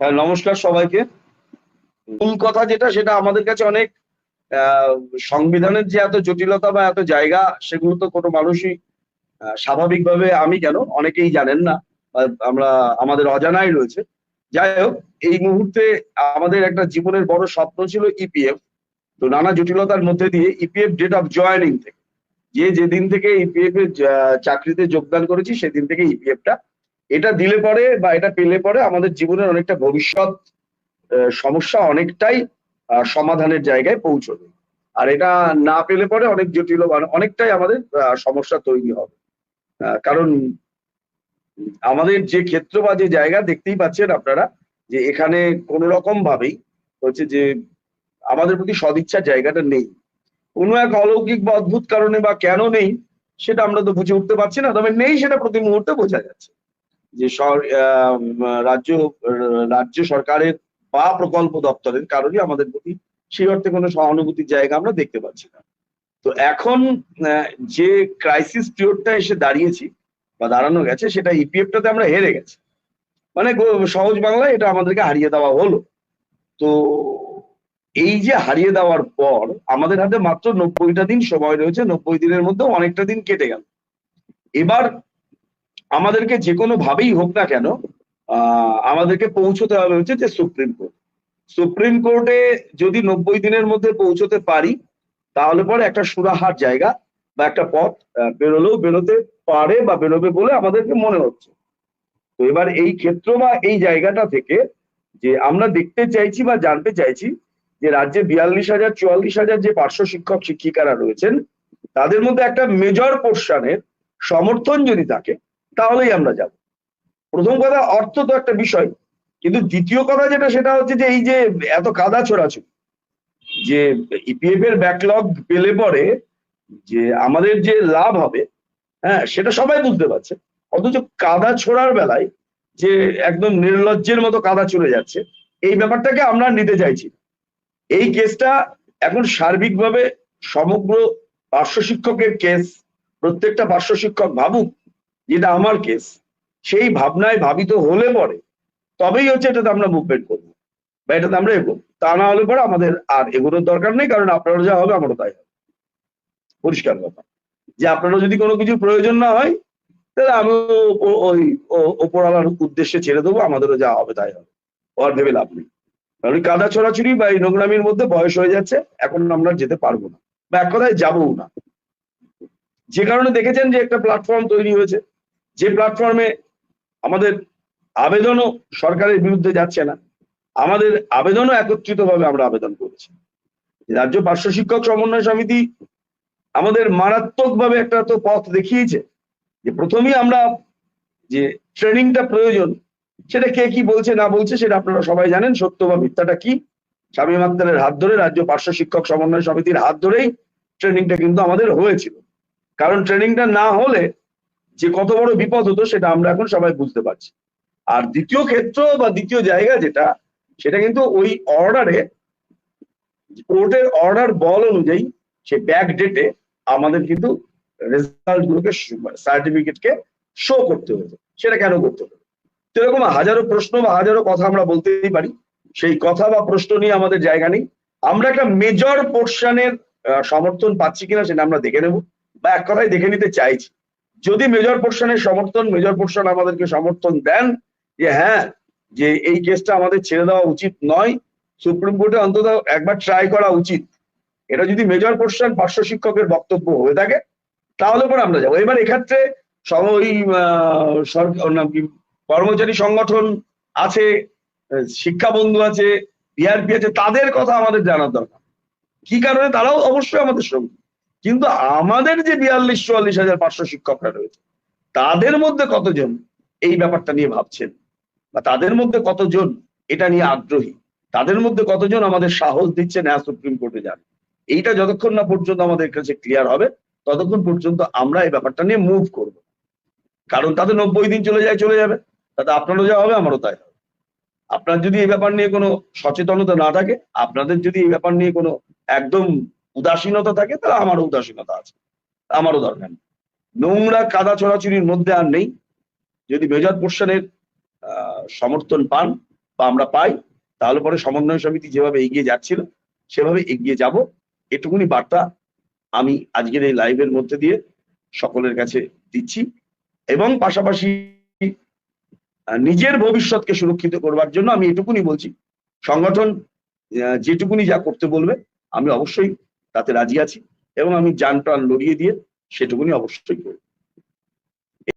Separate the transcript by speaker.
Speaker 1: হ্যাঁ নমস্কার সবাইকে। মূল কথা যেটা, সেটা আমাদের কাছে অনেক সংবিধানের যে এত জটিলতা বা এত জায়গা, সেগুলো তো কোনো মানুষই স্বাভাবিকভাবে আমি কেন, অনেকেই জানেন না আমরা, আমাদের অজানাই রয়েছে। যাই হোক, এই মুহূর্তে আমাদের একটা জীবনের বড় স্বপ্ন ছিল ইপিএফ। তো নানা জটিলতার মধ্যে দিয়ে ইপিএফ ডেট অফ জয়নিং থেকে, যে যেদিন থেকে ইপিএফ এর চাকরিতে যোগদান করেছি, সেদিন থেকে ইপিএফটা এটা দিলে পরে বা এটা পেলে পরে আমাদের জীবনের অনেকটা ভবিষ্যৎ সমস্যা অনেকটাই সমাধানের জায়গায় পৌঁছবে। আর এটা না পেলে পরে অনেক জটিল অনেকটাই আমাদের সমস্যা তৈরি হবে। কারণ আমাদের যে ক্ষেত্র বা যে জায়গা দেখতেই পাচ্ছেন আপনারা, যে এখানে কোনো রকম ভাবেই হচ্ছে যে আমাদের প্রতি সদিচ্ছার জায়গাটা নেই। কোনো এক অলৌকিক বা অদ্ভুত কারণে বা কেন নেই, সেটা আমরা তো বুঝে উঠতে পারছি না, তবে নেই সেটা প্রতি মুহূর্তে বোঝা যাচ্ছে। যে রাজ্য রাজ্য সরকারের বা প্রকল্প দপ্তরের কারণে আমাদের প্রতি সেই অর্থে কোনো সহানুভূতির জায়গা আমরা দেখতে পাচ্ছি না। তো এখন যে ক্রাইসিস পিরিয়ডটা এসে দাঁড়িয়েছি বা দাঁড়ানো গেছে, সেটা ইপিএফটাতে আমরা হেরে গেছি। মানে সহজ বাংলায় এটা আমাদেরকে হারিয়ে দেওয়া হলো। তো এই যে হারিয়ে দেওয়ার পর, আমাদের হাতে মাত্র নব্বইটা দিন সময় রয়েছে, নব্বই দিনের মধ্যে অনেকটা দিন কেটে গেল। এবার আমাদেরকে যে কোনো ভাবেই হোক না কেন আমাদেরকে পৌঁছতে হবে হচ্ছে যে সুপ্রিম কোর্ট। সুপ্রিম কোর্টে যদি নব্বই দিনের মধ্যে পৌঁছতে পারি, তাহলে পরে একটা সুরাহার জায়গা বা একটা পথ বেরোলেও বেরোতে পারে বা বেরোবে বলে আমাদেরকে মনে হচ্ছে। তো এবার এই ক্ষেত্র বা এই জায়গাটা থেকে যে আমরা দেখতে চাইছি বা জানতে চাইছি যে রাজ্যে বিয়াল্লিশ হাজার, চুয়াল্লিশ হাজার যে পার্শ্ব শিক্ষক, শিক্ষিকারা রয়েছেন, তাদের মধ্যে একটা মেজর পোর্শনের সমর্থন যদি থাকে তাহলেই আমরা যাব। প্রথম কথা, অর্থ তো একটা বিষয়। কিন্তু দ্বিতীয় কথা যেটা, সেটা হচ্ছে যে এই যে এত কাদা ছোড়াছুড়ি, যে ইপিএফ এর ব্যাকলগ পেলে পরে যে আমাদের যে লাভ হবে হ্যাঁ সেটা সবাই বুঝতে পারছে। অথচ কাদা ছোড়ার বেলায় যে একদম নির্লজ্জের মতো কাদা চলে যাচ্ছে, এই ব্যাপারটাকে আমরা নিতে চাইছি এই কেসটা এখন সার্বিকভাবে সমগ্র পার্শ্ব শিক্ষকের কেস, প্রত্যেকটা পার্শ্ব শিক্ষক ভাবুক যেটা আমার কেস সেই ভাবনায় ভাবিত হলে পরে তবেই হচ্ছে এটাতে আমরা মুভমেন্ট করব বা এটাতে আমরা এগোবো। তা না হলে পরে আমাদের আর এগোনোর দরকার নেই, কারণ আপনারা যা হবে আমারও তাই হবে। পরিষ্কার ব্যাপার যে আপনারও যদি কোনো কিছু প্রয়োজন না হয়, তাহলে আমি ওই ওপরওয়ালার উদ্দেশ্যে ছেড়ে দেবো, আমাদেরও যা হবে তাই হবে। ও আর ভেবে লাভ নেই। কারণ কাদা ছড়াছড়ি বা এই নোংরামির মধ্যে বয়স হয়ে যাচ্ছে, এখন আমরা যেতে পারব না। বা এক কথায় যাবও না। যে কারণে দেখেছেন যে একটা প্ল্যাটফর্ম তৈরি হয়েছে। যে প্ল্যাটফর্মে আমাদের আবেদনও সরকারের বিরুদ্ধে যাচ্ছে না, আমাদের আবেদনও একত্রিতভাবে আমরা আবেদন করেছি। রাজ্য পার্শ্ব শিক্ষক সমন্বয় সমিতি আমাদের মারাত্মকভাবে একটা তো পথ দেখিয়েছে যে প্রথমেই আমরা যে ট্রেনিংটা প্রয়োজন, সেটা কে কি বলছে না বলছে সেটা আপনারা সবাই জানেন, সত্য বা মিথ্যাটা কি? স্বামী মাত্রারের হাত ধরে রাজ্য পার্শ্ব শিক্ষক সমন্বয় সমিতির হাত ধরেই ট্রেনিংটা কিন্তু আমাদের হয়েছিল। কারণ ট্রেনিংটা না হলে যে কত বড় বিপদ হতো সেটা আমরা এখন সবাই বুঝতে পারছি। আর দ্বিতীয় ক্ষেত্র বা দ্বিতীয় জায়গা যেটা, সেটা কিন্তু ওই অর্ডারে কোর্টের অর্ডার বল অনুযায়ী সে ব্যাক ডেটে আমাদের কিন্তু রেজাল্ট গুলোকে সার্টিফিকেটকে শো করতে হয়েছে। সেটা কেন করতে হবে তো এরকম হাজারো প্রশ্ন বা হাজারো কথা আমরা বলতেই পারি। সেই কথা বা প্রশ্ন নিয়ে আমাদের জায়গা নেই। আমরা একটা মেজর পোর্শনের সমর্থন পাচ্ছি কিনা সেটা আমরা দেখে নেব। বা এক কথায় দেখে নিতে চাইছি। যদি মেজর পোর্শনের সমর্থন মেজর পোর্শন আমাদেরকে সমর্থন দেন, যে হ্যাঁ যে এই কেসটা আমাদের ছেড়ে দেওয়া উচিত নয় সুপ্রিম কোর্টে অন্তত একবার ট্রাই করা উচিত। এটা যদি মেজর পোর্শন পার্শ্ব শিক্ষকের বক্তব্য হয়ে থাকে, তাহলে পরে আমরা যাব। এবার এক্ষেত্রে ওই কর্মচারী সংগঠন আছে, শিক্ষা বন্ধু আছে বিআরপি আছে, তাদের কথা আমাদের জানার দরকার। কি কারণে? তারাও অবশ্যই আমাদের সঙ্গে। কিন্তু আমাদের যে বিয়াল্লিশ, চুয়াল্লিশ হাজার পাঁচশো শিক্ষকরা রয়েছে, তাদের মধ্যে কতজন এই ব্যাপারটা নিয়ে ভাবছেন? বা তাদের মধ্যে কতজন এটা নিয়ে আগ্রহী? তাদের মধ্যে কতজন আমাদের সাহস দিচ্ছে না সুপ্রিম কোর্টে যান? এইটা যতক্ষণ না পর্যন্ত আমাদের কাছে ক্লিয়ার হবে, ততক্ষণ পর্যন্ত আমরা এই ব্যাপারটা নিয়ে মুভ করব। কারণ তাদের নব্বই দিন চলে যায়, চলে যাবে। তাতে আপনারও যা হবে, আমারও তাই হবে। আপনার যদি এই ব্যাপার নিয়ে কোনো সচেতনতা না থাকে, আপনাদের যদি এই ব্যাপার নিয়ে কোনো একদম উদাসীনতা থাকে, তাহলে আমারও উদাসীনতা আছে। আমারও দরকার নেই। নোংরা কাদা ছড়াছড়ির মধ্যে আর নেই। যদি মেজর পোর্শনের সমর্থন পান বা আমরা পাই, তাহলে পরে সমন্বয় সমিতি যেভাবে এগিয়ে যাচ্ছিল, সেভাবে এগিয়ে যাব। এটুকুনি বার্তা আমি আজকের এই লাইভের মধ্যে দিয়ে সকলের কাছে দিচ্ছি। এবং পাশাপাশি নিজের ভবিষ্যৎকে সুরক্ষিত করবার জন্য আমি এটুকুনি বলছি। সংগঠন যেটুকুনি যা করতে বলবে, আমি অবশ্যই তাতে রাজি আছি এবং আমি যান প্রাণ লড়িয়ে দিয়ে সেটুকুনি অবশ্যই করব